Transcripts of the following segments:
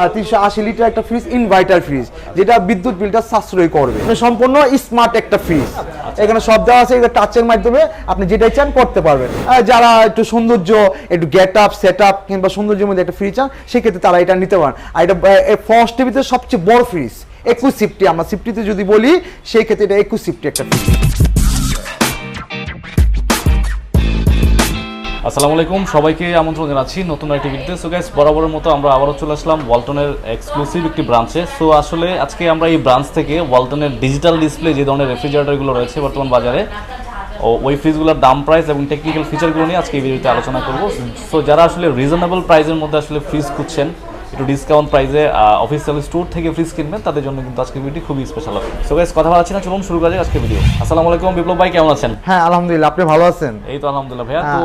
তিনশো আশি লিটার একটা ফ্রিজ ইনভার্টার ফ্রিজ যেটা বিদ্যুৎ বিলটা সাশ্রয় করবে। মানে সম্পূর্ণ স্মার্ট একটা ফ্রিজ এখানে সব দেওয়া আছে টাচের মাধ্যমে আপনি যেটাই চান করতে পারবেন। যারা একটু সৌন্দর্য, একটু গেট আপ সেট আপ কিংবা সৌন্দর্যের মধ্যে একটা ফ্রিজ চান, সেক্ষেত্রে তারা এটা নিতে পারেন। আর এটা ফার্স্ট টিভিতে সবচেয়ে বড় ফ্রিজ একুশ সিফটি আমরা সিফটিতে যদি বলি সেই ক্ষেত্রে এটা একুশ সিফটি একটা ফ্রিজ আসসালামু আলাইকুম, সবাইকে আমন্ত্রণ জানাচ্ছি নতুন একটি ভিডিওতে সো গাইস বরাবরের মতো আমরা আবারও চলে আসলাম ওয়ালটনের এক্সক্লুসিভ একটি ব্রাঞ্চে সো আসলে আজকে আমরা এই ব্রাঞ্চ থেকে ওয়ালটনের ডিজিটাল ডিসপ্লে যে ধরনের রেফ্রিজারেটরগুলো রয়েছে বর্তমান বাজারে, ও ওই ফ্রিজগুলোর দাম প্রাইস এবং টেকনিক্যাল ফিচারগুলো নিয়ে আজকে এই ভিডিওতে আলোচনা করব। সো যারা আসলে রিজনেবল প্রাইসের মধ্যে আসলে ফ্রিজ খুঁজছেন একটু ডিসকাউন্ট প্রাইসে অফিসিয়াল স্টোর থেকে ফ্রিজ কিনবেন তাদের জন্য কিন্তু আজকে ভিডিওটি খুবই স্পেশাল হবে। সো গাইস কথা বলাচ্ছি না চলুন শুরু করা যাক আজকে ভিডিও আসসালামু আলাইকুম বিপ্লব ভাই কেমন আছেন? হ্যাঁ আলহামদুলিল্লাহ আপনি ভালো আছেন? এই তো আলহামদুলিল্লাহ ভাইয়া। তো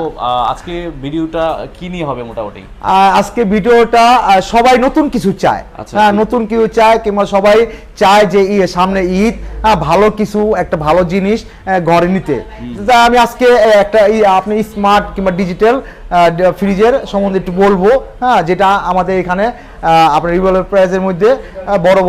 আজকে ভিডিওটা কি নিয়ে হবে মোটামুটি? আজকে ভিডিওটা সবাই নতুন কিছু চায়। আচ্ছা। হ্যাঁ নতুন কিছু চায় কিংবা সবাই চায় যে ই- সামনে ঈদ হ্যাঁ, ভালো কিছু একটা ভালো জিনিস ঘরে নিতে। তা আমি আজকে একটা আপনি স্মার্ট কিংবা ডিজিটাল ফ্রিজের সম্বন্ধে একটু বলব হ্যাঁ যেটা আমাদের এখানে আপনার রিভলভার প্রাইসের মধ্যে বড়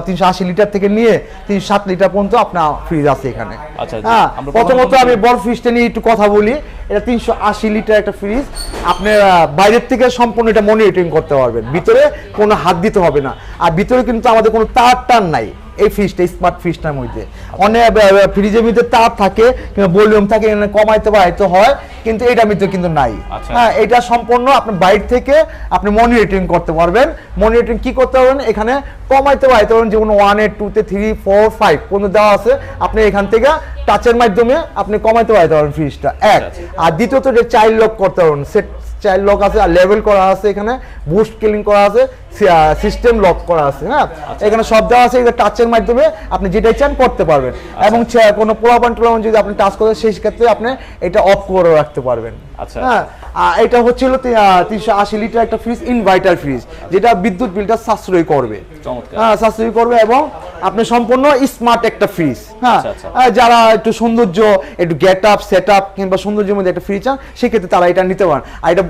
তিনশো আশি লিটার থেকে নিয়ে তিনশো সাত লিটার পর্যন্ত আপনার ফ্রিজ আছে এখানে। আচ্ছা, হ্যাঁ প্রথমত প্রথমত- আমি বড় ফ্রিজটা নিয়ে একটু কথা বলি এটা তিনশো আশি লিটার একটা ফ্রিজ আপনি বাইরের থেকে সম্পূর্ণ এটা মনিটরিং করতে পারবেন ভিতরে কোনো হাত দিতে হবে না আর ভিতরে কিন্তু আমাদের কোনো তার টান নাই। এই ফ্রিজটা স্মার্ট ফ্রিজটার মধ্যে। অনেক ফ্রিজের মধ্যে তার থাকে কিংবা ভলিউম থাকে কমাইতে বাড়াইতে হয় কিন্তু এটার মধ্যে কিন্তু নাই। আচ্ছা। হ্যাঁ এটা সম্পূর্ণ আপনি বাইরে থেকে আপনি মনিটরিং করতে পারবেন। মনিটরিং কি করতে পারবেন? এখানে কমাইতে বাড়াইতে পারবেন যেমন ওয়ানের টুতে থ্রি ফোর ফাইভ পর্যন্ত দেওয়া আছে আপনি এখান থেকে টাচের মাধ্যমে আপনি কমাইতে বাড়াইতে পারবেন ফ্রিজটা এক। আর দ্বিতীয়ত যে চাইল্ড লক করতে পারবেন সেট চাইল্ড লক আছে আর লেভেল করা আছে এখানে বুস্ট কিলিং করা আছে সিস্টেম লক করা আছে হ্যাঁ? এখানে সব দেওয়া আছে টাচের মাধ্যমে আপনি যেটাই চান করতে পারবেন। এবং কোনো পোলাপান টোলাপান যদি আপনি টাচ করেন সেই ক্ষেত্রে আপনি এটা অফ করে রাখতে পারবেন। আচ্ছা। হ্যাঁ? এটা হচ্ছিল তিনশো আশি লিটার একটা ফ্রিজ ইনভার্টার ফ্রিজ যেটা বিদ্যুৎ বিলটা সাশ্রয় করবে। হ্যাঁ সাশ্রয় করবে এবং আপনি সম্পূর্ণ স্মার্ট একটা ফ্রিজ হ্যাঁ আচ্ছা, আচ্ছা। যারা একটু সৌন্দর্য একটু গেট আপ সেট আপ কিংবা সৌন্দর্যের মধ্যে একটা ফ্রিজ চান সেক্ষেত্রে তারা এটা নিতে পারেন। আর এটা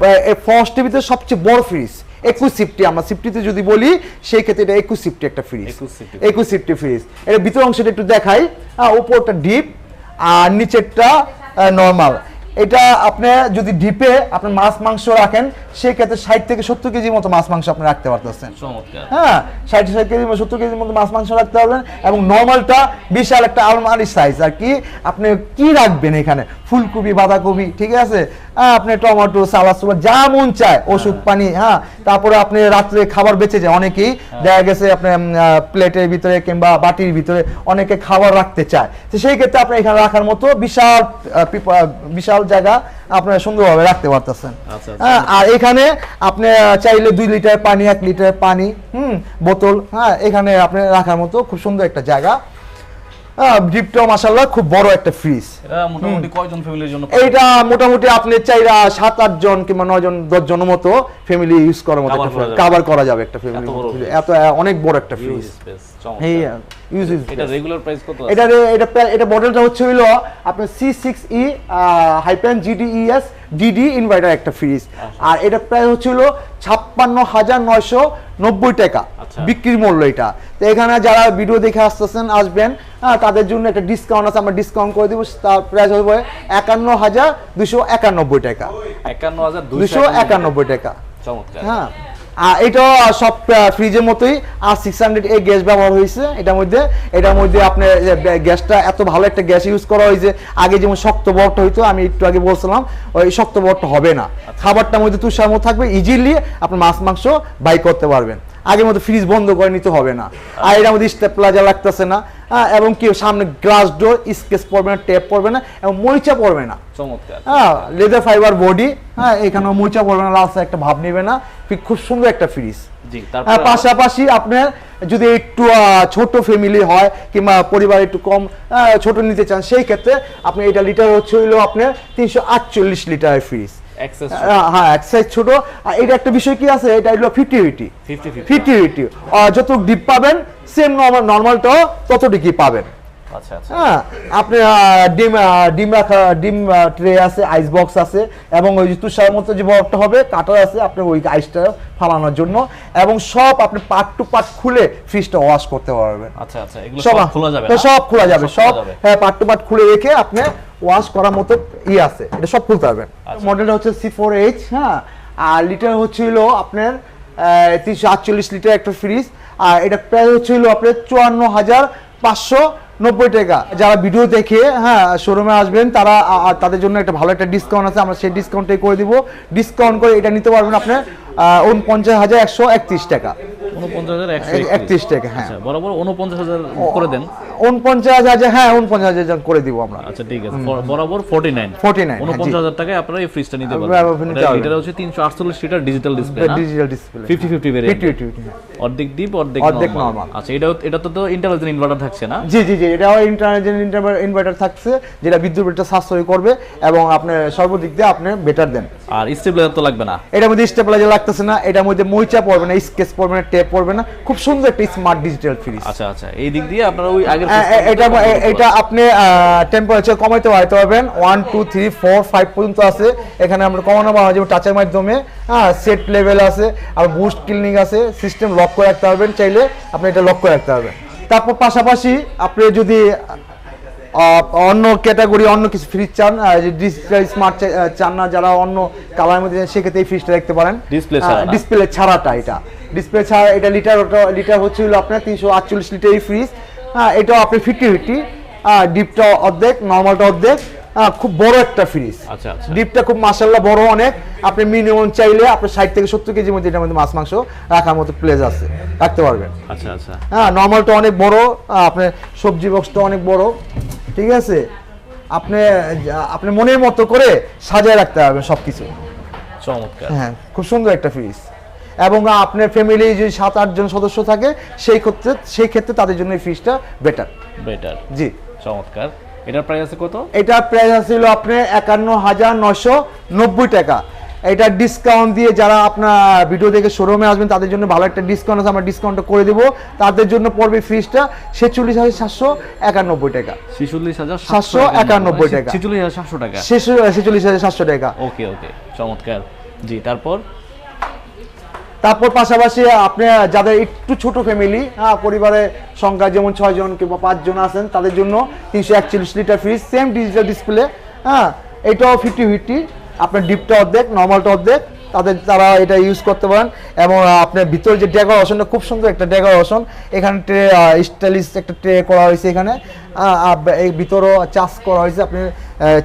ফার্স্ট টিভিতে সবচেয়ে বড় ফ্রিজ একুশ সিফটি আমরা সিফটিতে যদি বলি সেই ক্ষেত্রে এটা একুশ সিফটি একটা ফ্রিজ 21 সিফটি। একুশ সিফটি ফ্রিজ এটা ভিতর অংশটা একটু দেখাই। উপরটা ডিপ আর নিচেরটা নর্মাল এটা আপনি যদি ডিপে আপনি মাছ মাংস রাখেন সেই ক্ষেত্রে ষাট থেকে সত্তর কেজির মতো মাছ মাংস আপনি রাখতে পারতেছেন। হ্যাঁ ষাট ষাট কেজি সত্তর কেজির মতো মাছ মাংস রাখতে পারবেন এবং নর্মালটা বিশাল একটা আলমারি সাইজ আর কি। আপনি কি রাখবেন এখানে? ফুলকপি বাঁধাকপি ঠিক আছে? হ্যাঁ আপনি টমেটো সালাদ সুলাদ যা মন চায় ওষুধ পানি হ্যাঁ। তারপরে আপনি রাত্রে খাবার বেঁচে যায়। অনেকেই দেখা গেছে আপনি প্লেটের ভিতরে কিংবা বাটির ভিতরে অনেকে খাবার রাখতে চায়। তো সেই ক্ষেত্রে আপনি এখানে রাখার মতো বিশাল বিশাল জায়গা আপনারা সুন্দরভাবে রাখতে পারতেছেন আচ্ছা, আচ্ছা। হ্যাঁ আর এখানে আপনি চাইলে দুই লিটার পানি এক লিটার পানি হুম বোতল হ্যাঁ এখানে আপনি রাখার মতো খুব সুন্দর একটা জায়গা ডিপটাও মাসাল্লাহ খুব বড় একটা ফ্রিজ এটা মোটামুটি কয়জন ফ্যামিলির জন্য এইটা মোটামুটি আপনি চাইরা সাত আট জন কিংবা নয় জন দশ জনের মতো ফ্যামিলি ইউজ করার মতো করা যাবে। কাভার করা যাবে একটা ফ্যামিলি এত অনেক বড় একটা ফ্রিজ এই ইউজ এটা রেগুলার প্রাইস কত এটা এটা এটা মডেলটা হচ্ছে হইল আপনার C six E hyphen DD inverter একটা ফ্রিজ আচ্ছা। আর এটা প্রায় হচ্ছে ছাপ্পান্ন হাজার নয়শো নব্বই টাকা। আচ্ছা। বিক্রির মূল্য এটা। তো এখানে যারা ভিডিও দেখে আসতেছেন আসবেন। হ্যাঁ, তাদের জন্য একটা ডিসকাউন্ট আছে আমরা ডিসকাউন্ট করে দিব তার প্রাইস হবে একান্ন হাজার দুশো একানব্বই টাকা। একান্ন হাজার দুশো একানব্বই টাকা। চমৎকার। হ্যাঁ। আর এটা সব ফ্রিজের মতোই R six hundred A gas ব্যবহার হয়েছে এটার মধ্যে। এটার মধ্যে আপনার গ্যাসটা এত ভালো একটা গ্যাস ইউজ করা হয়েছে। আগে যেমন শক্ত বরটা হইতো আমি একটু আগে বলছিলাম ওই শক্ত বরটা হবে না। খাবারটার মধ্যে তুষার মতো থাকবে ইজিলি আপনি মাছ মাংস বাই করতে পারবেন। আগের মতো ফ্রিজ বন্ধ করে নিতে হবে না। আর এটার মধ্যে স্টেপ প্লাজা লাগতেছে না এবং কি সামনে গ্লাস ডোর স্কেচ পড়বে না টেপ পড়বে না এবং মরিচা পড়বে না। চমৎকার। হ্যাঁ লেদার ফাইবার বডি হ্যাঁ এখানে মুচা পড়বে না লাস্ট একটা ভাব নেবে না। খুব সুন্দর একটা ফ্রিজ পাশাপাশি আপনার যদি একটু ছোট ফ্যামিলি হয় কিংবা পরিবার একটু কম ছোট নিতে চান সেই ক্ষেত্রে আপনি এটা লিটার হচ্ছে হইল আপনার তিনশো আটচল্লিশ লিটারের ফ্রিজ হ্যাঁ এক সাইজ ছোট। আর এটা একটা বিষয় কি আছে? এটা হলো ফিফটি ফিফটি ফিফটি ফিফটি যত ডিপ পাবেন সেম নর্মাল নর্মালটাও পাবেন। আচ্ছা আচ্ছা। হ্যাঁ আপনি ডিম ডিম রাখা ডিম ট্রে আছে আইস বক্স আছে এবং ওই যে তুষার মতো যে বরফটা হবে কাটার আছে আপনি ওই আইসটা ফালানোর জন্য এবং সব আপনি পার্ট টু পার্ট খুলে ফ্রিজটা ওয়াশ করতে পারবেন। আচ্ছা আচ্ছা এগুলো সব খোলা যাবে সব খোলা যাবে সব। হ্যাঁ পার্ট টু পার্ট খুলে রেখে আপনি ওয়াশ করার মতো ই আছে। এটা সব খুলতে পারবেন আচ্ছা। মডেলটা হচ্ছে সি ফোর এইচ হ্যাঁ? আর লিটার হচ্ছিল আপনার তিনশো আটচল্লিশ লিটার একটা ফ্রিজ আর এটা প্রায় হচ্ছিল আপনার চুয়ান্ন হাজার পাঁচশো নব্বই টাকা। যারা ভিডিও দেখে হ্যাঁ শোরুমে আসবেন তারা তাদের জন্য একটা ভালো একটা ডিসকাউন্ট আছে। আমরা সেই ডিসকাউন্টটাই করে দিব। ডিসকাউন্ট করে এটা নিতে পারবেন আপনার উনপঞ্চাশ হাজার একশো একত্রিশ টাকা। উনপঞ্চাশ হাজার একত্রিশ। টাকা হ্যাঁ। আচ্ছা বরাবর উনপঞ্চাশ হাজার করে দেন। উনপঞ্চাশ হাজার হ্যাঁ উনপঞ্চাশ হাজার করে দিব আমরা। আচ্ছা ঠিক আছে। বরাবর ফোর্টি নাইন 49 উনপঞ্চাশ হাজার টাকায় আপনারা এই ফ্রিজটা নিতে পারবেন। এটা- হচ্ছে তিনশো আটচল্লিশ litre digital display digital display 50-50 variant। 50-50 অর্ধেক ডিপ অর্ধেক অর্ধেক নরমাল আচ্ছা এটা এটা তো ইন্টারনেট ইনভার্টার থাকছে না? জি জি জি ইন্টারনেট ইনভার্টার থাকছে যেটা বিদ্যুৎ বিলটা সাশ্রয় করবে এবং আপনি সর্বদিক দিয়ে আপনি বেটার দেন। আর স্টেবিলাইজার তো লাগবে না? এটার মধ্যে স্টেপলাইজার লাগতেছে না এটার মধ্যে মইচা পড়বে না স্কেচ পড়বে না টেপ পড়বে না খুব সুন্দর একটা স্মার্ট ডিজিটাল ফ্রিজ আচ্ছা আচ্ছা এই দিক দিয়ে আপনারা ওই এ- এটা এটা আপনি টেম্পারেচার কমাইতে পারতে পারবেন। One two three four five পর্যন্ত আছে। এখানে আমরা কমানো পাওয়া যাবে টাচের মাধ্যমে। হ্যাঁ সেট লেভেল আছে। আর বুস্ট ক্লিনিং আছে। সিস্টেম লক করে রাখতে পারবেন। চাইলে আপনি এটা লক করে রাখতে পারবেন। তারপর পাশাপাশি আপনি যদি অন্য ক্যাটাগরি অন্য কিছু ফ্রিজ চান ডিজিটাল স্মার্ট চান না যারা অন্য কালার মধ্যে চান, সেক্ষেত্রে এই ফ্রিজটা দেখতে পারেন। ছাড়া ডিসপ্লে ছাড়াটা। এটা। ডিসপ্লে ছাড়া এটা লিটার লিটার হচ্ছে হলো আপনার তিনশো আটচল্লিশ লিটার এই ফ্রিজ হ্যাঁ এটাও আপনি ফিফটি ফিফটি ডিপটা অর্ধেক নর্মালটা অর্ধেক। খুব বড় একটা ফ্রিজ আচ্ছা আচ্ছা। ডিপটা খুব মাসাল্লাহ বড় অনেক। আপনি মিনিমাম চাইলে আপনি ষাট থেকে সত্তর কেজির মধ্যে এটার মধ্যে মাছ মাংস রাখার মতো প্লেস আছে। রাখতে পারবেন। আচ্ছা আচ্ছা। হ্যাঁ নর্মালটা অনেক বড়। আপনার সবজি বক্সটা অনেক বড়। ঠিক আছে? আপনি আপনি মনের মতো করে সাজায় রাখতে পারবেন সব কিছু চমৎকার। হ্যাঁ খুব সুন্দর একটা ফ্রিজ এবং আপনার ফ্যামিলি যদি সাত আটজন সদস্য থাকে সেই ক্ষেত্রে সেই ক্ষেত্রে তাদের জন্য ফ্রিজটা বেটার বেটার জি। চমৎকার। এটার প্রাইস আছে কত? এটা প্রাইস ছিল আপনার একান্ন হাজার নশো নব্বই টাকা। এটা ডিসকাউন্ট দিয়ে যারা আপনার ভিডিও দেখে শোরুমে আসবেন তাদের জন্য ভালো একটা ডিসকাউন্ট আছে আমরা ডিসকাউন্টটা করে দেবো। তাদের জন্য পড়বে ফ্রিজটা ছেচল্লিশ হাজার সাতশো একানব্বই টাকা। ছিচল্লিশ হাজার 791 টাকা। ছিচল্লিশ হাজার সাতশো টাকা। ছেচল্লিশ হাজার সাতশো টাকা। ওকে ওকে চমৎকার। জি তারপর? তারপর পাশাপাশি আপনি যাদের একটু ছোট ফ্যামিলি হ্যাঁ পরিবারের সংখ্যা যেমন ছয়জন কিংবা পাঁচজন আছেন, তাদের জন্য তিনশো একচল্লিশ litre fridge same digital display হ্যাঁ এটাও ফিফটি ফিফটি আপনার ডিপটা অর্ধেক নর্মালটা অর্ধেক, তাদের, তারা এটা ইউজ করতে পারেন। এবং আপনার ভিতরে যে ডেকোরেশনটা খুব সুন্দর একটা ডেকোরেশন এখানে ট্রে স্টাইলিশ একটা ট্রে করা হয়েছে এখানে। এই ভিতরেও চার্জ করা হয়েছে, আপনি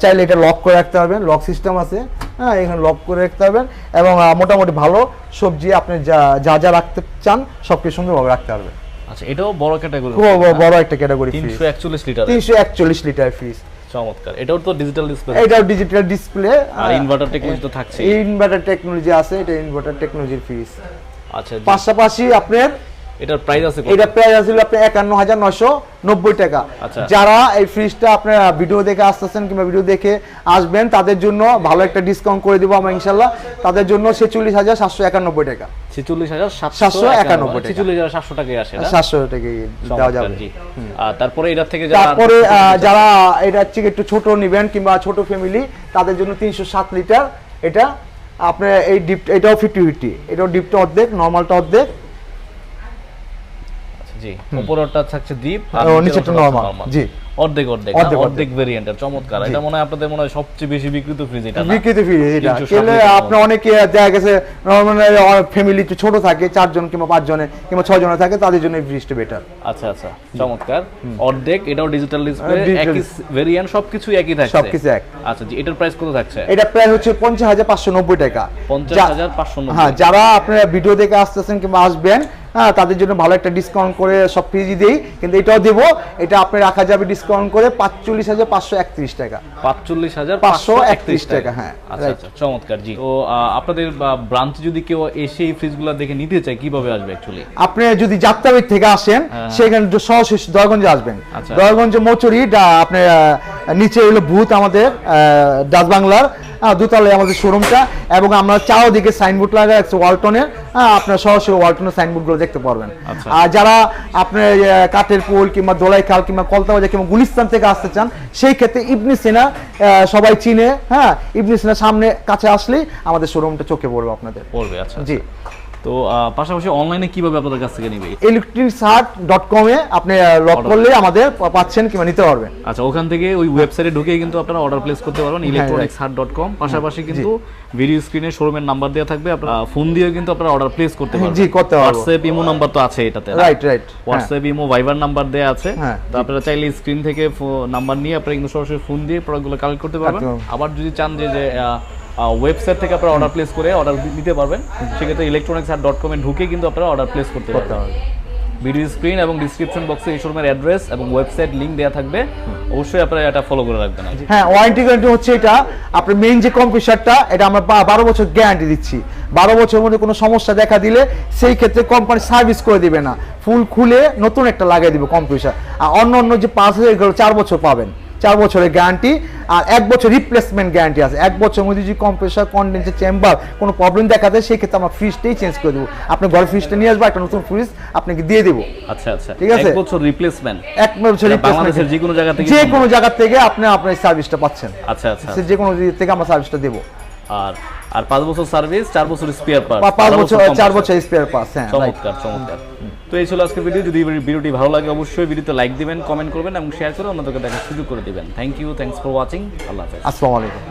চাইলে এটা লক করে রাখতে পারবেন লক সিস্টেম আছে। হ্যাঁ এখানে লক করে রাখতে পারবেন এবং মোটামুটি ভালো সবজি আপনি যা যা যা রাখতে চান সব কিছু সুন্দরভাবে রাখতে পারবেন। আচ্ছা এটাও বড় ক্যাটাগরি খুব বড় একটা ক্যাটাগরি ফ্রিজ তিনশো একচল্লিশ লিটার তিনশো একচল্লিশ লিটার ফ্রিজ চমৎকার। এটাও তো ডিজিটাল ডিসপ্লে এটাও ডিজিটাল ডিসপ্লে আর ইনভার্টার টেকনোলজি তো থাকছে ইনভার্টার টেকনোলজি আছে এটা ইনভার্টার টেকনোলজির ফ্রিজ আচ্ছা পাশাপাশি আপনার এটার প্রাইস আছে? এটা প্রাইস আপনার একান্ন হাজার নশো নব্বই টাকা। আচ্ছা। যারা এই ফ্রিজটা আপনার ভিডিও দেখে আসতেছেন কিংবা ভিডিও দেখে আসবেন তাদের জন্য ভালো একটা ডিসকাউন্ট করে দিব আমরা ইনশাল্লাহ তাদের জন্য ছেচল্লিশ হাজার সাতশো একানব্বই টাকা। ছেচল্লিশ হাজার সাতশো সাতশো একানব্বই একানব্বই ছেচল্লিশ হাজার সাতশো। টাকায় আসে সাতশো টাকা দেওয়া যাবে। চমৎকার, জি আর তারপরে এটার থেকে তারপরে যারা এটা হচ্ছে একটু ছোট নিবেন কিংবা ছোট ফ্যামিলি তাদের জন্য তিনশো সাত লিটার এটা। আপনার এই ডিপ এটাও ফিফটি ফিফটি এটাও ডিপটা অর্ধেক নর্মালটা অর্ধেক। জি। উপরেরটা থাকছে দ্বীপ আর নিচেরটা normal। জি। অর্ধেক অর্ধেক অর্ধেক, ভেরিয়েন্টের চমৎকার। এটা মনে হয় আপনাদের মনে হয় সবচেয়ে বেশি বিক্রিত ফ্রিজ এটা বিক্রিত ফ্রিজ এটা। কেলে আপনার অনেকে দেখা গেছে ফ্যামিলি একটু ছোট থাকে চারজন কিংবা পাঁচজনে কিংবা ছয় জনে থাকে তাদের জন্য ফ্রিজটা বেটার আচ্ছা আচ্ছা চমৎকার। অর্ধেক এটাও ডিজিটাল ডিসপ্লে হ্যাঁ, একই ভেরিয়েন্ট সবকিছু একই থাকছে। সবকিছু এক। আচ্ছা জি এটার প্রাইস কত থাকছে? এটা প্রায় হচ্ছে পঞ্চাশ হাজার পাঁচশো নব্বই টাকা। পঞ্চাশ যা- হাজার পাঁচশো নব্বই। হ্যাঁ যারা আপনারা ভিডিও দেখে আসতেছেন কিংবা আসবেন হ্যাঁ তাদের জন্য ভালো একটা ডিসকাউন্ট করে সব ফ্রিজই দেই কিন্তু এটাও দেবো। এটা আপনি রাখা যাবে ডিসকাউন্ট করে পাঁচচল্লিশ হাজার পাঁচশো একত্রিশ টাকা। পাঁচচল্লিশ হাজার 531 টাকা, হ্যাঁ, আচ্ছা আচ্ছা চমৎকার জি। তো আপনাদের ব্রাঞ্চ যদি কেউ এসে এই ফ্রিজগুলো দেখে নিতে চায় কীভাবে আসবে অ্যাকচুয়ালি আপনি যদি যাত্রাবাড়ি থেকে আসেন হ্যাঁ। সেখানে সরাসরি দয়াগঞ্জে আসবেন। আচ্ছা। দয়াগঞ্জ মচুরি আপনার নিচে হলো ভূত আমাদের আহ, ডাচ বাংলার। দোতলায় আমাদের শোরুমটা এবং আমরা চারদিকে সাইনবোর্ড লাগা আছে ওয়ালটনের। হ্যাঁ আপনার সরাসরি ওয়ালটনের সাইনবোর্ডগুলো দেখতে পারবেন। আচ্ছা। আর যারা আপনার কাঠের পোল কিংবা দোলাই খাল কিংবা কলতাবাজা কিংবা গুলিস্তান থেকে আসতে চান সেই ক্ষেত্রে ইবনি সেনা আহ, সবাই চিনে। হ্যাঁ ইবনি সেনা সামনে কাছে আসলেই আমাদের শোরুমটা চোখে পড়বে আপনাদের। পড়বে আচ্ছা জি। তো পাশাপাশি অনলাইনে কীভাবে আপনাদের কাছ থেকে নিবে? ইলেকট্রিক ডট কমে আপনি লক করলে আমাদের পাচ্ছেন কিংবা নিতে পারবেন। আচ্ছা ওখান থেকে ওই ওয়েবসাইটে ঢুকে কিন্তু আপনারা অর্ডার প্লেস করতে পারবেন ইলেকট্রনিক্স হাট ডট কম পাশাপাশি কিন্তু ভিডিও স্ক্রিনে শোরুমের নাম্বার দেওয়া থাকবে আপনারা ফোন দিয়ে কিন্তু আপনারা অর্ডার প্লেস করতে পারবেন। জি, করতে পারব। হোয়াটসঅ্যাপ ইমো নাম্বার তো আছে এটাতে right right WhatsApp imo Viber number দেওয়া আছে। হ্যাঁ, তো আপনারা চাইলে স্ক্রিন থেকে নাম্বার নিয়ে আপনারা কিন্তু সরাসরি ফোন দিয়ে প্রোডাক্টগুলো কালেক্ট করতে পারবেন। আবার যদি চান যে যে ওয়েবসাইট থেকে আপনারা অর্ডার প্লেস করে অর্ডার দিতে পারবেন। সেক্ষেত্রে ইলেকট্রনিক্স হাট ডট কমে ঢুকে কিন্তু আপনারা অর্ডার প্লেস করতে পারবেন। ভিডিও স্ক্রিন এবং ডিসক্রিপশন বক্সে এই শোরুমের অ্যাড্রেস এবং ওয়েবসাইট লিংক দেওয়া থাকবে। অবশ্যই আপনারা এটা ফলো করে রাখবেন হ্যাঁ ওয়ারেন্টি গ্যারান্টি হচ্ছে এটা। আপনার মেইন যে কম্পিউটারটা এটা আমরা বারো বছর গ্যারান্টি দিচ্ছি। বারো বছরের মধ্যে কোনো সমস্যা দেখা দিলে সেই ক্ষেত্রে কোম্পানি সার্ভিস করে দিবে না। ফুল খুলে নতুন একটা লাগিয়ে দিবে কম্পিউটার আর অন্য অন্য যে পাঁচ হাজার চার বছর পাবেন। চার বছরের গ্যারান্টি আর এক বছর রিপ্লেসমেন্ট গ্যারান্টি আছে। এক বছরের মধ্যে যদি কম্প্রেসার কন্ডেন্সার চেম্বার কোনো প্রবলেম দেখা দেয় সেই ক্ষেত্রে আমরা ফ্রিজটাই চেঞ্জ করে দেবো। আপনি ঘরে ফ্রিজটা নিয়ে আসব একটা নতুন ফ্রিজ আপনাকে দিয়ে দেবো। আচ্ছা আচ্ছা। ঠিক আছে? এক বছর রিপ্লেসমেন্ট এক বছর বাংলাদেশের যে কোনো জায়গা থেকে যে। কোনো জায়গা থেকে আপনি আপনার সার্ভিসটা পাচ্ছেন। আচ্ছা আচ্ছা। যে কোনো থেকে আমরা সার্ভিসটা দেবো। আর আর পাঁচ বছর সার্ভিস চার বছর স্পেয়ার পার্ট পাঁচ বছর চার বছর স্পেয়ার পাস হ্যাঁ চমৎকার চমৎকার। তো এই ছিল আজকের ভিডিও যদি ভিডিওটি ভালো লাগে অবশ্যই ভিডিওতে লাইক দিবেন কমেন্ট করবেন এবং শেয়ার করে অন্যদেরকে দেখা সুযোগ করে দিবেন। Thank you thanks for watching আল্লাহ হাফেজ। আসসালামু আলাইকুম।